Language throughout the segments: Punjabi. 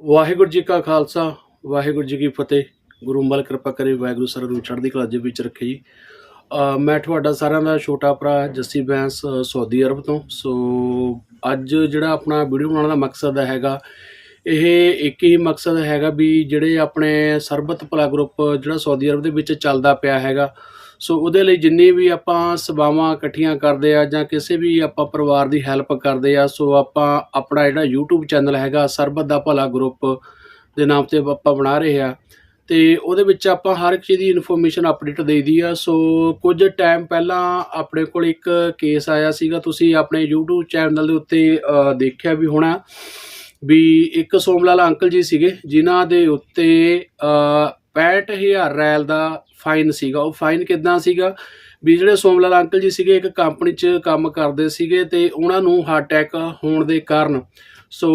ਵਾਹਿਗੁਰੂ ਜੀ ਕਾ ਖਾਲਸਾ, ਵਾਹਿਗੁਰੂ ਜੀ ਕੀ ਫਤਿਹ। ਗੁਰੂ ਮਲ ਕਿਰਪਾ ਕਰੇ, ਵਾਹਿਗੁਰੂ ਸਰ ਨੂੰ ਚੜ੍ਹਦੀ ਕਲਾ ਦੇ ਵਿੱਚ ਰੱਖੇ ਜੀ। ਮੈਂ ਤੁਹਾਡਾ ਸਾਰਿਆਂ ਦਾ ਛੋਟਾ ਭਰਾ ਜੱਸੀ ਬੈਂਸ, ਸਾਊਦੀ ਅਰਬ ਤੋਂ। ਸੋ ਅੱਜ ਜਿਹੜਾ ਆਪਣਾ ਵੀਡੀਓ ਬਣਾਉਣ ਦਾ ਮਕਸਦ ਹੈਗਾ, ਇਹ ਇੱਕ ਹੀ ਮਕਸਦ ਹੈਗਾ ਵੀ ਜਿਹੜੇ ਆਪਣੇ ਸਰਬਤ ਭਲਾ ਗਰੁੱਪ ਜਿਹੜਾ ਸਾਊਦੀ ਅਰਬ ਦੇ ਵਿੱਚ ਚੱਲਦਾ ਪਿਆ ਹੈਗਾ ਸੋ ਉਹਦੇ ਲਈ ਜਿੰਨੀ ਵੀ ਆਪਾਂ ਸੇਵਾਵਾਂ ਇਕੱਠੀਆਂ ਕਰਦੇ ਆ ਜਾਂ ਕਿਸੇ ਵੀ ਆਪਾਂ ਪਰਿਵਾਰ ਦੀ ਹੈਲਪ ਕਰਦੇ ਆ, ਸੋ ਆਪਾਂ ਆਪਣਾ ਜਿਹੜਾ YouTube ਚੈਨਲ ਹੈਗਾ ਸਰਬਤ ਦਾ ਭਲਾ ਗਰੁੱਪ ਦੇ ਨਾਮ ਤੇ ਆਪਾਂ ਬਣਾ ਰਹੇ ਆ ਤੇ ਉਹਦੇ ਵਿੱਚ ਆਪਾਂ ਹਰ ਇੱਕ ਚੀਜ਼ ਦੀ ਇਨਫੋਰਮੇਸ਼ਨ ਅਪਡੇਟ ਦੇਈਦੀ ਆ। ਸੋ ਕੁਝ ਟਾਈਮ ਪਹਿਲਾਂ ਆਪਣੇ ਕੋਲ ਇੱਕ ਕੇਸ ਆਇਆ ਸੀਗਾ, ਤੁਸੀਂ ਆਪਣੇ YouTube ਚੈਨਲ ਦੇ ਉੱਤੇ ਦੇਖਿਆ ਵੀ ਹੋਣਾ ਵੀ ਇੱਕ ਸੋਮਲਾਲ ਅੰਕਲ ਜੀ ਸੀਗੇ, ਜਿਨ੍ਹਾਂ ਦੇ ਉੱਤੇ 65000 ਰੈਲ ਦਾ ਫਾਈਨ ਸੀਗਾ। ਉਹ ਫਾਈਨ ਕਿਦਾਂ ਸੀਗਾ? ਵੀ ਜਿਹੜੇ ਸੋਮਲਾਲ ਅੰਕਲ ਜੀ ਸੀਗੇ, ਇੱਕ ਕੰਪਨੀ 'ਚ ਕੰਮ ਕਰਦੇ ਸੀਗੇ ਤੇ ਉਹਨਾਂ ਨੂੰ ਹਾਰਟ ਅਟੈਕ ਹੋਣ ਦੇ ਕਾਰਨ। ਸੋ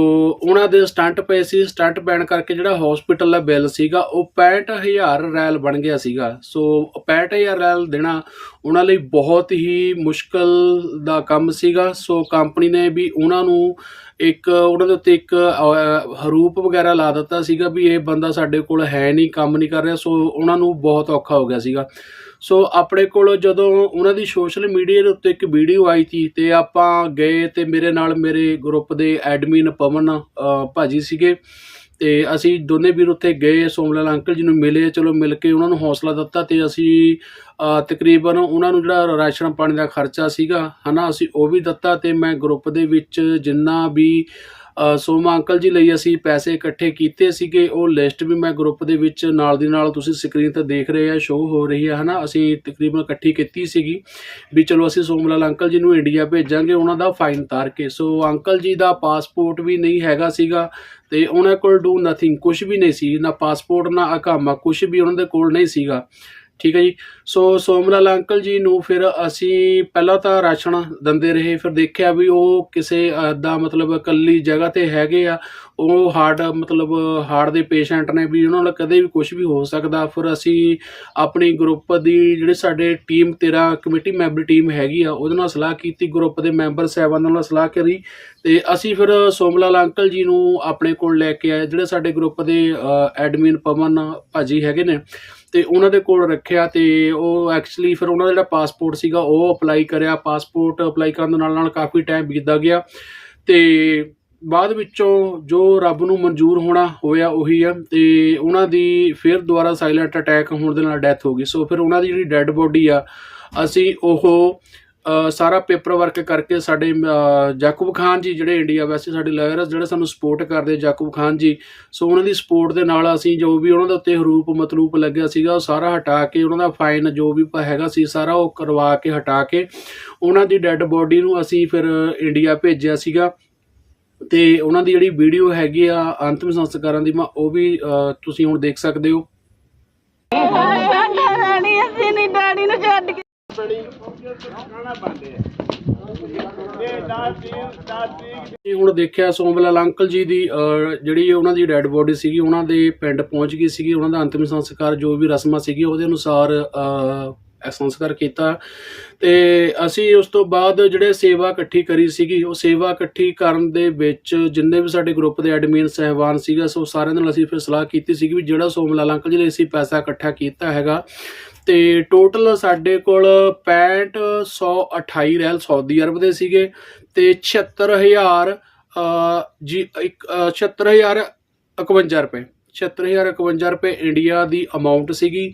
ਉਹਨਾਂ ਦੇ ਸਟੰਟ ਪਏ ਸੀ। ਸਟੰਟ ਪੈਣ ਕਰਕੇ ਜਿਹੜਾ ਹਸਪੀਟਲ ਦਾ ਬਿੱਲ ਸੀਗਾ, ਉਹ 65000 ਰੈਲ ਬਣ ਗਿਆ ਸੀਗਾ। ਸੋ 65000 ਰੈਲ ਦੇਣਾ ਉਹਨਾਂ ਲਈ ਬਹੁਤ ਹੀ ਮੁਸ਼ਕਲ ਦਾ ਕੰਮ ਸੀਗਾ। ਸੋ ਕੰਪਨੀ ਨੇ ਵੀ ਉਹਨਾਂ ਨੂੰ ਇੱਕ ਉਹਨਾਂ ਦੇ ਉੱਤੇ ਇੱਕ ਅਹ, ਹਰੂਪ ਵਗੈਰਾ ਲਾ ਦਿੱਤਾ ਸੀਗਾ ਵੀ ਇਹ ਬੰਦਾ ਸਾਡੇ ਕੋਲ ਹੈ ਨਹੀਂ ਕੰਮ ਨਹੀਂ ਕਰ ਰਿਹਾ ਸੋ ਉਹਨਾਂ ਨੂੰ ਬਹੁਤ ਔਖਾ ਹੋ ਗਿਆ ਸੀਗਾ। ਸੋ ਆਪਣੇ ਕੋਲ ਜਦੋਂ ਉਹਨਾਂ ਦੀ ਸੋਸ਼ਲ ਮੀਡੀਆ ਦੇ ਉੱਤੇ ਇੱਕ ਵੀਡੀਓ ਆਈ ਸੀ ਤੇ ਆਪਾਂ ਗਏ ਤੇ ਮੇਰੇ ਨਾਲ ਮੇਰੇ ਗਰੁੱਪ ਦੇ ਐਡਮਿਨ ਪਵਨ ਅਹ, ਭਾਜੀ ਸੀਗੇ। ਅਤੇ ਅਸੀਂ ਦੋਨੇ ਵੀਰ ਉੱਥੇ ਗਏ, ਸੋਮਲਾਲ ਅੰਕਲ ਜੀ ਨੂੰ ਮਿਲੇ, ਚਲੋ ਮਿਲ ਕੇ ਉਹਨਾਂ ਨੂੰ ਹੌਸਲਾ ਦਿੱਤਾ ਅਤੇ ਅਸੀਂ ਤਕਰੀਬਨ ਉਹਨਾਂ ਨੂੰ ਜਿਹੜਾ ਰਾਸ਼ਨ ਪਾਣੀ ਦਾ ਖਰਚਾ ਸੀਗਾ ਹੈ ਨਾ ਅਸੀਂ ਉਹ ਵੀ ਦਿੱਤਾ ਅਤੇ ਮੈਂ ਗਰੁੱਪ ਦੇ ਵਿੱਚ ਜਿੰਨਾ ਵੀ ਸੋਮਾ ਅੰਕਲ ਜੀ ਲਈ ਅਸੀਂ ਪੈਸੇ ਇਕੱਠੇ ਕੀਤੇ ਸੀਗੇ। ਉਹ ਲਿਸਟ ਵੀ ਮੈਂ ਗਰੁੱਪ ਦੇ ਵਿੱਚ ਨਾਲ ਦੀ ਨਾਲ ਤੁਸੀਂ ਸਕਰੀਨ ਤੇ ਦੇਖ ਰਹੇ ਆ ਸ਼ੋ ਹੋ ਰਹੀ ਹੈ ਹਨਾ? ਅਸੀਂ ਤਕਰੀਬਨ ਇਕੱਠੀ ਕੀਤੀ ਸੀਗੀ ਵੀ ਚਲੋ ਅਸੀਂ ਸੋਮਲਾਲ ਅੰਕਲ ਜੀ ਨੂੰ ਇੰਡੀਆ ਭੇਜਾਂਗੇ, ਉਹਨਾਂ ਦਾ ਫਾਈਨ ਤਾਰ ਕੇ। ਸੋ ਅੰਕਲ ਜੀ ਦਾ ਪਾਸਪੋਰਟ ਵੀ ਨਹੀਂ ਹੈਗਾ ਸੀਗਾ ਤੇ ਉਹਨਾਂ ਕੋਲ ਡੂ ਨਥਿੰਗ ਕੁਝ ਵੀ ਨਹੀਂ ਸੀ। ਨਾ ਪਾਸਪੋਰਟ ਨਾ ਅਕਾਮਾ ਕੁਝ ਵੀ ਉਹਨਾਂ ਦੇ ਕੋਲ ਨਹੀਂ ਸੀਗਾ। ਠੀਕ ਹੈ ਜੀ। ਸੋ ਸੋਮਲਾਲ ਅੰਕਲ ਜੀ ਨੂੰ ਫਿਰ ਅਸੀਂ ਪਹਿਲਾਂ ਤਾਂ ਰਾਸ਼ਨ ਦਿੰਦੇ ਰਹੇ, ਫਿਰ ਦੇਖਿਆ ਵੀ ਉਹ ਕਿਸੇ ਦਾ ਮਤਲਬ ਇਕੱਲੀ ਜਗ੍ਹਾ ਤੇ ਹੈਗੇ ਆ। ਉਹ ਹਾਰਟ, ਮਤਲਬ ਹਾਰਟ ਦੇ ਪੇਸ਼ੈਂਟ ਨੇ ਵੀ ਉਹਨਾਂ ਨਾਲ ਕਦੇ ਵੀ ਕੁਝ ਵੀ ਹੋ ਸਕਦਾ। ਫਿਰ ਅਸੀਂ ਆਪਣੀ ਗਰੁੱਪ ਦੀ ਜਿਹੜੇ ਸਾਡੇ ਟੀਮ 13 ਕਮੇਟੀ ਮੈਂਬਰ ਟੀਮ ਹੈਗੀ ਆ, ਉਹਦੇ ਨਾਲ ਸਲਾਹ ਕੀਤੀ। ਗਰੁੱਪ ਦੇ ਮੈਂਬਰ ਸਾਹਿਬਾਨਾਂ ਨਾਲ ਸਲਾਹ ਕਰੀ ਤੇ ਅਸੀਂ ਫਿਰ ਸੋਮਲਾਲ ਅੰਕਲ ਜੀ ਨੂੰ ਆਪਣੇ ਕੋਲ ਲੈ ਕੇ ਆਏ। ਜਿਹੜੇ ਸਾਡੇ ਗਰੁੱਪ ਦੇ ਐਡਮਿਨ ਪਵਨ ਭਾਜੀ ਹੈਗੇ ਨੇ ਤੇ ਉਹਨਾਂ ਦੇ ਕੋਲ ਰੱਖਿਆ ਤੇ ਉਹ ਐਕਚੁਅਲੀ ਫਿਰ ਉਹਨਾਂ ਦਾ ਜਿਹੜਾ ਪਾਸਪੋਰਟ ਸੀਗਾ, ਉਹ ਅਪਲਾਈ ਕਰਿਆ। ਪਾਸਪੋਰਟ ਅਪਲਾਈ ਕਰਨ ਦੇ ਨਾਲ ਨਾਲ ਕਾਫੀ ਟਾਈਮ ਬੀਤਦਾ ਗਿਆ ਤੇ ਬਾਅਦ ਵਿੱਚੋਂ ਜੋ ਰੱਬ ਨੂੰ ਮਨਜ਼ੂਰ ਹੋਣਾ ਹੋਇਆ ਉਹੀ ਆ ਤੇ ਉਹਨਾਂ ਦੀ ਫਿਰ ਦੁਬਾਰਾ ਸਾਇਲੈਂਟ ਅਟੈਕ ਹੋਣ ਦੇ ਨਾਲ ਡੈਥ ਹੋ ਗਈ। ਸੋ ਫਿਰ ਉਹਨਾਂ ਦੀ ਜਿਹੜੀ ਡੈੱਡ ਬੋਡੀ ਆ, ਅਸੀਂ ਉਹ ਸਾਰਾ ਪੇਪਰ ਵਰਕ ਕਰਕੇ ਸਾਡੇ ਜਾਕੂਬ ਖਾਨ ਜੀ ਜਿਹੜੇ ਇੰਡੀਆ ਵੈਸੇ ਸਾਡੇ ਲਾਇਰ ਜਿਹੜੇ ਸਾਨੂੰ ਸਪੋਰਟ ਕਰਦੇ ਜਾਕੂਬ ਖਾਨ ਜੀ। ਸੋ ਉਹਨਾਂ ਦੀ ਸਪੋਰਟ ਦੇ ਨਾਲ ਅਸੀਂ ਜੋ ਵੀ ਉਹਨਾਂ ਦੇ ਉੱਤੇ ਹਰੂਪ ਮਤਲੂਪ ਲੱਗਿਆ ਸੀਗਾ, ਉਹ ਸਾਰਾ ਹਟਾ ਕੇ, ਉਹਨਾਂ ਦਾ ਫਾਈਨ ਜੋ ਵੀ ਹੈਗਾ ਸੀ, ਸਾਰਾ ਉਹ ਕਰਵਾ ਕੇ, ਹਟਾ ਕੇ ਉਹਨਾਂ ਦੀ ਡੈੱਡ ਬੋਡੀ ਨੂੰ ਅਸੀਂ ਫਿਰ ਇੰਡੀਆ ਭੇਜਿਆ ਸੀਗਾ। ਤੇ ਉਹਨਾਂ ਦੀ ਜਿਹੜੀ ਵੀਡੀਓ ਹੈਗੀ ਆ, ਅੰਤਿਮ ਸੰਸਕਾਰਾਂ ਦੀ, ਮੈਂ ਉਹ ਵੀ ਤੁਸੀਂ ਹੁਣ ਦੇਖ ਸਕਦੇ ਹੋ। ਇਹ ਹੁਣ ਦੇਖਿਆ ਸੋਮਲਾਲ ਅੰਕਲ ਜੀ ਦੀ ਜਿਹੜੀ ਉਹਨਾਂ ਦੀ ਡੈੱਡ ਬੋਡੀ ਸੀਗੀ, ਉਹਨਾਂ ਦੇ ਪਿੰਡ ਪਹੁੰਚ ਗਈ ਸੀਗੀ, ਉਹਨਾਂ ਦਾ ਅੰਤਿਮ ਸੰਸਕਾਰ ਜੋ ਵੀ ਰਸਮਾਂ ਸੀਗੀ, ਉਹਦੇ ਅਨੁਸਾਰ ਸੰਸਕਾਰ ਕੀਤਾ। ਤੇ ਅਸੀਂ ਉਸ ਤੋਂ ਬਾਅਦ ਜਿਹੜੇ ਸੇਵਾ ਇਕੱਠੀ ਕਰੀ ਸੀਗੀ, ਉਹ ਸੇਵਾ ਇਕੱਠੀ ਕਰਨ ਦੇ ਵਿੱਚ ਜਿੰਨੇ ਵੀ ਸਾਡੇ ਗਰੁੱਪ ਦੇ ਐਡਮਿਨ ਸਹਿਬਾਨ ਸੀਗਾ, ਸੋ ਸਾਰਿਆਂ ਨਾਲ ਅਸੀਂ ਫਿਰ ਸਲਾਹ ਕੀਤੀ ਸੀਗੀ ਵੀ ਜਿਹੜਾ ਸੋਮਲਾਲ ਅੰਕਲ ਜੀ ਲਈ ਅਸੀਂ ਪੈਸਾ ਇਕੱਠਾ ਕੀਤਾ ਹੈਗਾ ਤੇ ਟੋਟਲ ਸਾਡੇ ਕੋਲ 6528 ਰੈਲ ਸਾਊਦੀ ਅਰਬ ਦੇ ਸੀਗੇ ਤੇ 76000 ਅ, ਜੀ ਇੱਕ ਅ, 76051 ਰੁਪਏ। 76051 ਰੁਪਏ ਇੰਡੀਆ ਦੀ ਅਮਾਉਂਟ ਸੀਗੀ,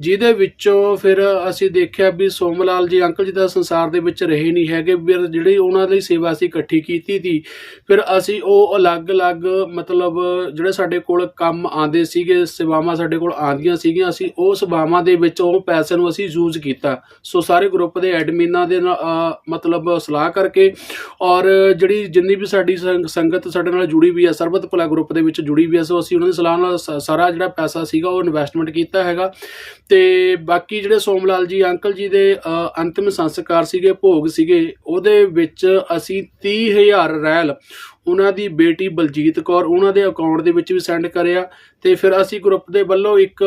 ਜਿਹਦੇ ਵਿੱਚੋਂ ਫਿਰ ਅਸੀਂ ਦੇਖਿਆ ਵੀ ਸੋਮਲਾਲ ਜੀ, ਅੰਕਲ ਜੀ ਦਾ ਸੰਸਾਰ ਦੇ ਵਿੱਚ ਰਹੇ ਨਹੀਂ ਹੈਗੇ, ਫਿਰ ਜਿਹੜੀ ਉਹਨਾਂ ਲਈ ਸੇਵਾ ਅਸੀਂ ਇਕੱਠੀ ਕੀਤੀ ਸੀ, ਫਿਰ ਅਸੀਂ ਉਹ ਅਲੱਗ-ਅਲੱਗ ਮਤਲਬ ਜਿਹੜੇ ਸਾਡੇ ਕੋਲ ਕੰਮ ਆਉਂਦੇ ਸੀਗੇ, ਸੇਵਾਵਾਂ ਸਾਡੇ ਕੋਲ ਆਉਂਦੀਆਂ ਸੀਗੀਆਂ, ਅਸੀਂ ਉਹ ਸੇਵਾਵਾਂ ਦੇ ਵਿੱਚ ਉਹ ਪੈਸੇ ਨੂੰ ਅਸੀਂ ਯੂਜ਼ ਕੀਤਾ। ਸੋ ਸਾਰੇ ਗਰੁੱਪ ਦੇ ਐਡਮਿਨਾਂ ਦੇ ਨਾਲ ਮਤਲਬ ਸਲਾਹ ਕਰਕੇ ਔਰ ਜਿਹੜੀ ਜਿੰਨੀ ਵੀ ਸਾਡੀ ਸੰਗਤ ਸਾਡੇ ਨਾਲ ਜੁੜੀ ਵੀ ਹੈ ਸਰਬਤ ਭਲਾ ਗਰੁੱਪ ਦੇ ਵਿੱਚ ਜੁੜੀ ਵੀ ਹੈ ਸੋ ਅਸੀਂ ਉਹਨਾਂ ਦੀ ਸਲਾਹ ਨਾਲ ਸ- ਸਾਰਾ ਜਿਹੜਾ ਪੈਸਾ ਸੀਗਾ ਉਹ ਇਨਵੈਸਟਮੈਂਟ ਕੀਤਾ ਹੈਗਾ। ਤੇ ਬਾਕੀ ਜਿਹੜੇ ਸੋਮਲਾਲ ਜੀ, ਅੰਕਲ ਜੀ ਦੇ ਅੰਤਿਮ ਸੰਸਕਾਰ ਸੀਗੇ, ਭੋਗ ਸੀਗੇ, ਉਹਦੇ ਵਿੱਚ ਅਸੀਂ 30000 ਰੈਲ, ਉਹਨਾਂ ਦੀ ਬੇਟੀ ਬਲਜੀਤ ਕੌਰ, ਉਹਨਾਂ ਦੇ ਅਕਾਊਂਟ ਦੇ ਵਿੱਚ ਵੀ ਸੈਂਡ ਕਰਿਆ। ਤੇ ਫਿਰ ਅਸੀਂ ਗਰੁੱਪ ਦੇ ਵੱਲੋਂ ਇੱਕ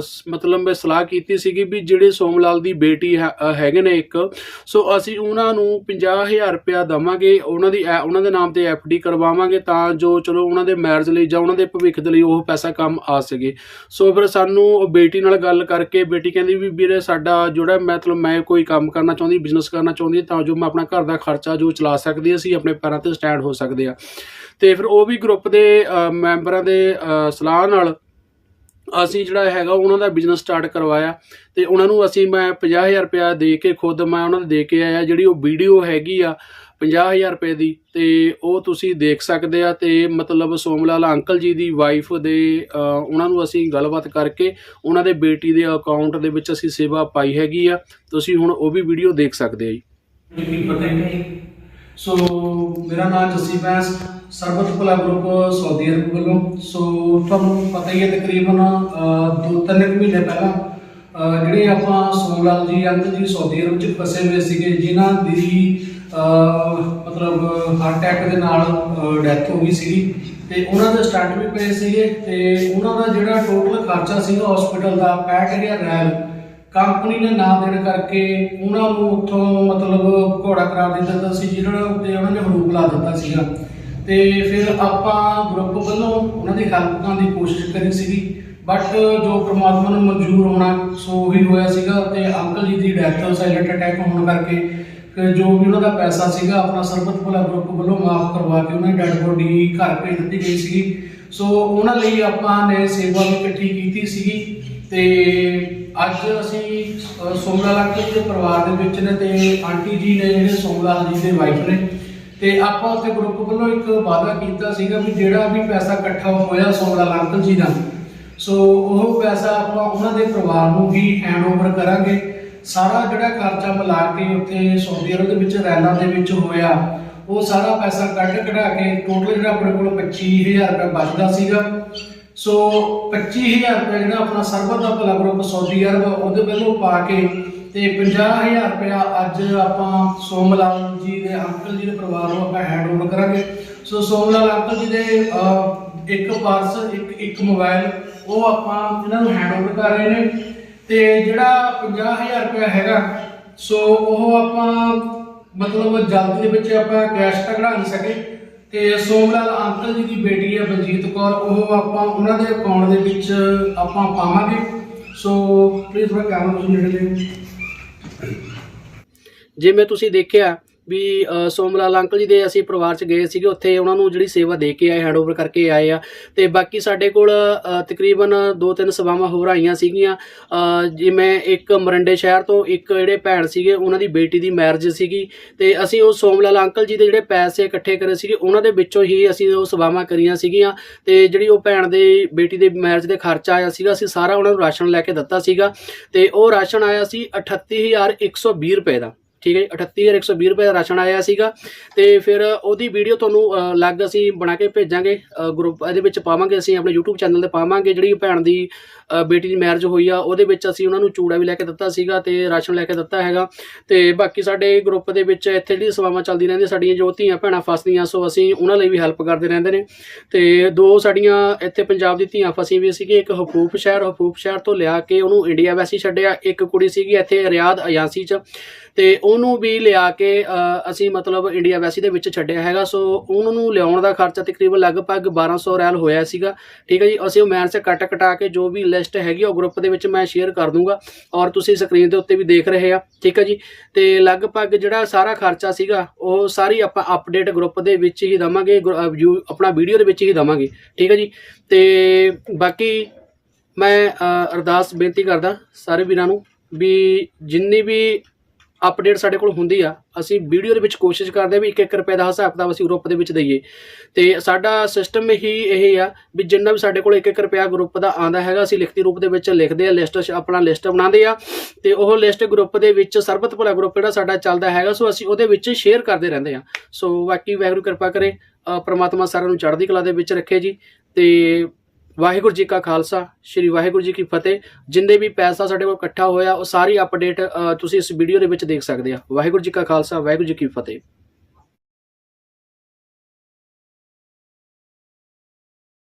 ਸ- ਮਤਲਬ ਮੈਂ ਸਲਾਹ ਕੀਤੀ ਸੀਗੀ ਵੀ ਜਿਹੜੇ ਸੋਮ ਲਾਲ ਦੀ ਬੇਟੀ ਹੈ- ਹੈਗੇ ਨੇ ਇੱਕ, ਸੋ ਅਸੀਂ ਉਹਨਾਂ ਨੂੰ 50000 ਰੁਪਇਆ ਦਵਾਂਗੇ, ਉਹਨਾਂ ਦੀ ਐ- ਉਹਨਾਂ ਦੇ ਨਾਮ ਤੇ ਡੀ ਕਰਵਾਵਾਂਗੇ ਤਾਂ ਜੋ ਚਲੋ ਉਹਨਾਂ ਦੇ ਮੈਰਿਜ ਲਈ ਜਾਂ ਉਹਨਾਂ ਦੇ ਭਵਿੱਖ ਦੇ ਲਈ ਉਹ ਪੈਸਾ ਕੰਮ ਆ ਸਕੇ। ਸੋ ਫਿਰ ਸਾਨੂੰ ਬੇਟੀ ਨਾਲ ਗੱਲ ਕਰਕੇ ਬੇਟੀ ਕਹਿੰਦੀ ਵੀ ਵੀਰੇ ਸਾਡਾ ਜਿਹੜਾ ਮਤਲਬ ਮੈਂ ਕੋਈ ਕੰਮ ਕਰਨਾ ਚਾਹੁੰਦੀ ਬਿਜ਼ਨਸ ਕਰਨਾ ਚਾਹੁੰਦੀ ਤਾਂ ਜੋ ਮੈਂ ਆਪਣਾ ਘਰ ਦਾ ਖਰਚਾ ਜੋ ਚਲਾ ਸਕਦੀ ਅਸੀਂ ਆਪਣੇ ਪੈਰਾਂ ਤੇ ਸਟੈਂਡ ਹੋ ਸਕਦੇ ਆ ਤੇ ਫਿਰ ਉਹ ਵੀ ਗਰੁੱਪ ਦੇ ਮੈਂਬਰਾਂ ਦੇ ਸਲਾਹ ਸਲਾਹ ਨਾਲ ਅਸੀਂ ਜਿਹੜਾ ਹੈਗਾ ਉਹਨਾਂ ਦਾ ਬਿਜ਼ਨਸ ਸਟਾਰਟ ਕਰਵਾਇਆ ਤੇ ਉਹਨਾਂ ਨੂੰ ਅਸੀਂ ਮੈਂ 50000 ਰੁਪਇਆ ਦੇ ਕੇ ਖੁਦ ਮੈਂ ਉਹਨਾਂ ਨੂੰ ਦੇ ਕੇ ਆਇਆ, ਜਿਹੜੀ ਉਹ ਵੀਡੀਓ ਹੈਗੀ ਆ 50000 ਰੁਪਏ ਦੀ ਤੇ ਉਹ ਤੁਸੀਂ ਦੇਖ ਸਕਦੇ ਆ ਤੇ ਮਤਲਬ ਸੋਮਲਾਲ ਅੰਕਲ ਜੀ ਦੀ ਵਾਈਫ ਦੇ ਉਹਨਾਂ ਨੂੰ ਅਸੀਂ ਗੱਲਬਾਤ ਕਰਕੇ ਉਹਨਾਂ ਦੇ ਬੇਟੀ ਦੇ ਅਕਾਊਂਟ ਦੇ ਵਿੱਚ ਅਸੀਂ ਸੇਵਾ ਪਾਈ ਹੈਗੀ ਆ, ਤੁਸੀਂ ਹੁਣ ਉਹ ਵੀ ਵੀਡੀਓ ਦੇਖ ਸਕਦੇ ਆ ਜੀ। ਸੋ ਮੇਰਾ ਨਾਮ ਜੱਸੀ ਬੈਂਸ ਸਰਬਤ ਭਲਾ ਗਰੁੱਪ ਸਾਊਦੀ ਅਰਬ ਵੱਲੋਂ। ਸੋ ਤੁਹਾਨੂੰ ਪਤਾ ਹੀ ਹੈ ਤਕਰੀਬਨ ਅਹ, ਦੋ ਤਿੰਨ ਕੁ ਮਹੀਨੇ ਪਹਿਲਾਂ ਜਿਹੜੇ ਆਪਾਂ ਸੋਮਲਾਲ ਜੀ ਅੰਕਲ ਜੀ ਸਾਊਦੀ ਅਰਬ ਚ ਫਸੇ ਹੋਏ ਸੀਗੇ ਜਿਨ੍ਹਾਂ ਦੀ ਮਤਲਬ ਹਾਰਟ ਅਟੈਕ ਦੇ ਨਾਲ ਡੈਥ ਹੋ ਗਈ ਸੀਗੀ। ਤੇ ਉਹਨਾਂ ਦੇ ਸਟੰਟ ਵੀ ਪਏ ਸੀਗੇ ਤੇ ਉਹਨਾਂ ਦਾ ਜਿਹੜਾ ਟੋਟਲ ਖਰਚਾ ਸੀਗਾ ਹਸਪੀਟਲ ਦਾ 65000 ਰੈਲ। ਕੰਪਨੀ ਨੇ ਨਾ ਦੇਣ ਕਰਕੇ ਉਹਨਾਂ ਨੂੰ ਉੱਥੋਂ ਮਤਲਬ ਘੋੜਾ ਕਰਾਰ ਦਿੱਤਾ ਸੀ ਜਿਹੜਾ ਉੱਤੇ ਉਹਨਾਂ ਨੇ ਹਰੂਪ ਲਾ ਦਿੱਤਾ ਸੀਗਾ। ਤੇ ਫਿਰ ਆਪਾਂ ਗਰੁੱਪ ਵੱਲੋਂ ਉਹਨਾਂ ਦੀ ਹੈਲਪ ਕਰਨ ਦੀ ਕੋਸ਼ਿਸ਼ ਕਰੀ ਸੀਗੀ। ਬਟ ਜੋ ਪ੍ਰਮਾਤਮਾ ਨੂੰ ਮਨਜ਼ੂਰ ਹੋਣਾ ਸੋ ਉਹੀ ਹੋਇਆ ਸੀਗਾ ਤੇ ਅੰਕਲ ਜੀ ਦੀ ਡੈਥ ਸਾਇਲੈਂਟ ਅਟੈਕ ਹੋਣ ਕਰਕੇ ਫਿਰ ਜੋ ਵੀ ਉਹਨਾਂ ਦਾ ਪੈਸਾ ਸੀਗਾ ਆਪਣਾ ਸਰਬਤ ਭਲਾ ਗਰੁੱਪ ਵੱਲੋਂ ਮਾਫ ਕਰਵਾ ਕੇ ਉਹਨਾਂ ਦੀ ਡੈਡ ਬੋਡੀ ਘਰ ਭੇਜ ਦਿੱਤੀ ਗਈ ਸੀਗੀ। ਸੋ ਉਹਨਾਂ ਲਈ ਆਪਾਂ ਨੇ ਸੇਵਾ ਵੀ ਇਕੱਠੀ ਕੀਤੀ ਸੀਗੀ ਤੇ ਅੱਜ ਅਸੀਂ ਅ, ਸੋਮਲਾਲ ਦੇ ਪਰਿਵਾਰ ਦੇ ਵਿੱਚ ਨੇ ਤੇ ਆਂਟੀ ਜੀ ਨੇ ਜਿਹੜੇ ਸੋਮਲਾਲ ਜੀ ਦੇ ਵਾਈਫ ਨੇ ਤੇ ਆਪਾਂ ਉੱਥੇ ਗਰੁੱਪ ਵੱਲੋਂ ਇੱਕ ਵਾਅਦਾ ਕੀਤਾ ਸੀਗਾ ਵੀ ਜਿਹੜਾ ਵੀ ਪੈਸਾ ਇਕੱਠਾ ਹੋਇਆ ਸੋਮਲਾਲ ਅੰਕਲ ਜੀ ਦਾ। ਸੋ ਉਹ ਪੈਸਾ ਆਪਾਂ ਉਹਨਾਂ ਦੇ ਪਰਿਵਾਰ ਨੂੰ ਹੀ ਹੈਂਡਓਵਰ ਕਰਾਂਗੇ। ਸਾਰਾ ਜਿਹੜਾ ਖਰਚਾ ਮਿਲਾ ਕੇ ਉੱਥੇ ਸਾਊਦੀ ਅਰਬ ਦੇ ਵਿੱਚ, ਰੈਲਾਂ ਦੇ ਵਿੱਚ ਹੋਇਆ, ਉਹ ਸਾਰਾ ਪੈਸਾ ਕੱਢ ਕਢਾ ਕੇ ਟੋਟਲ ਜਿਹੜਾ ਆਪਣੇ ਕੋਲ 25000 ਰੁਪਏ ਬਚਦਾ ਸੀਗਾ। ਸੋ 25000 ਰੁਪਏ ਜਿਹੜਾ ਆਪਣਾ ਸਰਬਤ ਦਾ ਭਲਾ ਗਰੁੱਪ ਸਾਊਦੀ ਅਰਬ ਉਹਦੇ ਵੱਲੋਂ ਪਾ ਕੇ ਤੇ 50000 ਰੁਪਇਆ ਅੱਜ ਆਪਾਂ ਸੋਮਲਾਲ ਜੀ ਦੇ ਅੰਕਲ ਜੀ ਦੇ ਪਰਿਵਾਰ ਨੂੰ ਆਪਾਂ ਹੈਂਡ ਓਵਰ ਕਰਾਂਗੇ। ਸੋ ਸੋਮਲਾਲ ਅੰਕਲ ਜੀ ਦੇ ਇੱਕ ਪਰਸ ਇੱਕ ਇੱਕ ਮੋਬਾਈਲ ਉਹ ਆਪਾਂ ਇਹਨਾਂ ਨੂੰ ਹੈਂਡ ਓਵਰ ਕਰ ਰਹੇ ਨੇ। ਤੇ ਜਿਹੜਾ 50000 ਰੁਪਇਆ ਹੈਗਾ, ਸੋ ਉਹ ਆਪਾਂ, ਮਤਲਬ ਜਲਦੀ ਦੇ ਵਿੱਚ ਆਪਾਂ ਕੈਸ਼ ਤਾਂ ਕਢਾ ਨਹੀਂ ਸਕੇ। ਤੇ ਸੋਮਲਾਲ ਅੰਕਲ ਜੀ ਦੀ ਬੇਟੀ ਹੈ ਬਲਜੀਤ ਕੌਰ, ਉਹ ਆਪਾਂ ਉਹਨਾਂ ਦੇ ਅਕਾਊਂਟ ਦੇ ਵਿੱਚ ਆਪਾਂ ਪਾਵਾਂਗੇ। ਸੋ ਪਲੀਜ਼ ਥੋੜਾ ਕੈਮਰਾ ਤੁਸੀਂ ਨੇੜੇ ਲਿਓ ਜਿਵੇਂ ਤੁਸੀਂ ਦੇਖਿਆ ਵੀ ਅ, ਸੋਮਲਾਲ ਅੰਕਲ ਜੀ ਦੇ ਅਸੀਂ ਪਰਿਵਾਰ ਚ ਗਏ ਸੀਗੇ ਉੱਥੇ ਉਹਨਾਂ ਨੂੰ ਜਿਹੜੀ ਸੇਵਾ ਦੇ ਕੇ ਆਏ ਹੈਂਡਓਵਰ ਕਰਕੇ ਆਏ ਆ। ਤੇ ਬਾਕੀ ਸਾਡੇ ਕੋਲ ਤਕਰੀਬਨ ਦੋ ਤਿੰਨ ਸੇਵਾਵਾਂ ਹੋਰ ਆਈਆਂ ਸੀਗੀਆਂ। ਜਿਵੇਂ ਇੱਕ ਮਰੰਡੇ ਸ਼ਹਿਰ ਤੋਂ ਇੱਕ ਜਿਹੜੇ ਭੈਣ ਸੀਗੇ ਉਹਨਾਂ ਦੀ ਬੇਟੀ ਦੀ ਮੈਰਿਜ ਸੀਗੀ। ਤੇ ਅਸੀਂ ਉਹ ਸੋਮਲਾਲ ਅੰਕਲ ਜੀ ਦੇ ਜਿਹੜੇ ਪੈਸੇ ਇਕੱਠੇ ਕਰੇ ਸੀਗੇ ਉਹਨਾਂ ਦੇ ਵਿੱਚੋਂ ਹੀ ਅਸੀਂ ਉਹ ਸੇਵਾਵਾਂ ਕਰੀਆਂ ਸੀਗੀਆਂ। ਤੇ ਜਿਹੜੀ ਉਹ ਭੈਣ ਦੇ ਬੇਟੀ ਦੇ ਮੈਰਿਜ ਦੇ ਖਰਚਾ ਆਇਆ ਸੀਗਾ ਅਸੀਂ ਸਾਰਾ ਉਹਨਾਂ ਨੂੰ ਰਾਸ਼ਨ ਲੈ ਕੇ ਦਿੱਤਾ ਸੀਗਾ। ਤੇ ਉਹ ਰਾਸ਼ਨ ਆਇਆ ਸੀ 38120 ਰੁਪਏ ਦਾ। ਠੀਕ ਹੈ ਜੀ 38120 ਰੁਪਏ ਦਾ ਰਾਸ਼ਨ ਆਇਆ ਸੀਗਾ ਤੇ ਫਿਰ ਉਹਦੀ ਵੀਡੀਓ ਤੁਹਾਨੂੰ ਅਲੱਗ ਅਸੀਂ ਬਣਾ ਕੇ ਭੇਜਾਂਗੇ ਗਰੁੱਪ ਇਹਦੇ ਵਿੱਚ ਪਾਵਾਂਗੇ ਅਸੀਂ, ਆਪਣੇ YouTube ਚੈਨਲ ਤੇ ਪਾਵਾਂਗੇ, ਜਿਹੜੀ ਭੈਣ ਦੀ ਬੇਟੀ ਦੀ ਮੈਰਿਜ ਹੋਈ ਆ, ਉਹਦੇ ਵਿੱਚ ਅਸੀਂ ਉਹਨਾਂ ਨੂੰ ਚੂੜਾ ਵੀ ਲੈ ਕੇ ਦਿੱਤਾ ਸੀਗਾ ਤੇ ਰਾਸ਼ਨ ਲੈ ਕੇ ਦਿੱਤਾ ਹੈਗਾ। ਤੇ ਬਾਕੀ ਸਾਡੇ ਗਰੁੱਪ ਦੇ ਵਿੱਚ ਇੱਥੇ ਜਿਹੜੀ ਸੇਵਾਵਾਂ ਚੱਲਦੀ ਰਹਿੰਦੀਆਂ, ਸਾਡੀਆਂ ਜੋ ਧੀਆਂ ਭੈਣਾਂ ਫਸਦੀਆਂ, ਸੋ ਅਸੀਂ ਉਹਨਾਂ ਲਈ ਵੀ ਹੈਲਪ ਕਰਦੇ ਰਹਿੰਦੇ ਨੇ। ਤੇ ਦੋ ਸਾਡੀਆਂ ਇੱਥੇ ਪੰਜਾਬ ਦੀ ਧੀਆਂ ਫਸੀ ਵੀ ਸੀਗੀ ਇੱਕ ਹਫੂਫ ਸ਼ਹਿਰ ਹਫੂਫ ਸ਼ਹਿਰ ਤੋਂ ਲਿਆ ਕੇ ਉਹਨੂੰ ਇੰਡੀਆ ਵੈਸੀ ਛੱਡਿਆ, ਇੱਕ ਕੁੜੀ ਸੀਗੀ ਇੱਥੇ ਰਿਆਦ ਅਯਾਸੀ ਚ। ਤੇ ਉਹਨੂੰ ਵੀ ਲਿਆ ਕੇ ਅਸੀਂ ਮਤਲਬ ਇੰਡੀਆ ਵੈਸੀ ਦੇ ਵਿੱਚ ਛੱਡਿਆ ਹੈਗਾ। ਸੋ ਉਹਨਾਂ ਨੂੰ ਲਿਆਉਣ ਦਾ ਖਰਚਾ ਤਕਰੀਬਨ ਲਗਭਗ 1200 ਰੈਲ ਹੋਇਆ ਸੀਗਾ। ਠੀਕ ਹੈ ਜੀ? ਅਸੀਂ ਉਹ ਮੈਨ ਸੇ ਕੱਟ ਕਟਾ ਕੇ ਜੋ ਵੀ ਲਿਸਟ ਹੈਗੀ ਆ, ਉਹ ਗਰੁੱਪ ਦੇ ਵਿੱਚ ਮੈਂ ਸ਼ੇਅਰ ਕਰ ਦੂੰਗਾ। ਔਰ ਤੁਸੀਂ ਸਕਰੀਨ ਦੇ ਉੱਤੇ ਵੀ ਦੇਖ ਰਹੇ ਆ। ਠੀਕ ਹੈ ਜੀ? ਤੇ ਲਗਭਗ ਜਿਹੜਾ ਸਾਰਾ ਖਰਚਾ ਸੀਗਾ, ਉਹ ਸਾਰੀ ਆਪਾਂ ਅਪਡੇਟ ਗਰੁੱਪ ਦੇ ਵਿੱਚ ਹੀ ਦਵਾਂਗੇ ਗੁਰ- ਆਪਣਾ ਵੀਡੀਓ ਦੇ ਵਿੱਚ ਹੀ ਦਵਾਂਗੇ। ਠੀਕ ਹੈ ਜੀ? ਤੇ ਬਾਕੀ ਮੈਂ ਅਰਦਾਸ ਬੇਨਤੀ ਕਰਦਾ ਸਾਰੇ ਵੀਰਾਂ ਨੂੰ ਵੀ ਜਿੰਨੀ ਵੀ ਅਪਡੇਟ ਸਾਡੇ ਕੋਲ ਹੁੰਦੀ ਆ। ਅਸੀਂ ਵੀਡੀਓ ਦੇ ਵਿੱਚ ਕੋਸ਼ਿਸ਼ ਕਰਦੇ ਆ ਵੀ 1-1 ਰੁਪਏ ਦਾ ਹਿਸਾਬ ਕਿਤਾਬ ਅਸੀਂ ਗਰੁੱਪ ਦੇ ਵਿੱਚ ਦਈਏ। ਤੇ ਸਾਡਾ ਸਿਸਟਮ ਹੀ ਇਹ ਆ ਵੀ ਜਿੰਨਾ ਵੀ ਸਾਡੇ ਕੋਲ 1-1 ਰੁਪਿਆ ਗਰੁੱਪ ਦਾ ਆਂਦਾ ਹੈਗਾ ਅਸੀਂ ਲਿਖਤੀ ਰੂਪ ਦੇ ਵਿੱਚ ਲਿਖਦੇ ਆ ਲਿਸਟ ਆਪਣਾ ਲਿਸਟ ਬਣਾਉਂਦੇ ਆ। ਤੇ ਉਹ ਲਿਸਟ ਗਰੁੱਪ ਦੇ ਵਿੱਚ ਸਰਬਤ ਭਲਾ ਗਰੁੱਪ ਜਿਹੜਾ ਸਾਡਾ ਚੱਲਦਾ ਹੈਗਾ ਸੋ ਅਸੀਂ ਉਹਦੇ ਵਿੱਚ ਸ਼ੇਅਰ ਕਰਦੇ ਰਹਿੰਦੇ ਆ। ਸੋ ਬਾਕੀ ਵਾਹਿਗੁਰੂ ਕਿਰਪਾ ਕਰੇ ਅ, ਪ੍ਰਮਾਤਮਾ ਸਾਰਿਆਂ ਨੂੰ ਚੜ੍ਹਦੀ ਕਲਾ ਦੇ ਵਿੱਚ ਰੱਖੇ ਜੀ। ਤੇ ਵਾਹਿਗੁਰੂ ਜੀ ਕਾ ਖਾਲਸਾ, ਸ੍ਰੀ ਵਾਹਿਗੁਰੂ ਜੀ ਕੀ ਫਤਿਹ। ਜਿੰਨੇ ਵੀ ਪੈਸਾ ਸਾਡੇ ਕੋਲ ਇਕੱਠਾ ਹੋਇਆ, ਉਹ ਸਾਰੀ ਅਪਡੇਟ ਤੁਸੀਂ ਇਸ ਵੀਡੀਓ ਦੇ ਵਿੱਚ ਦੇਖ ਸਕਦੇ ਆ। ਵਾਹਿਗੁਰੂ ਜੀ ਕਾ ਖਾਲਸਾ, ਵਾਹਿਗੁਰੂ ਜੀ ਕੀ ਫਤਿਹ।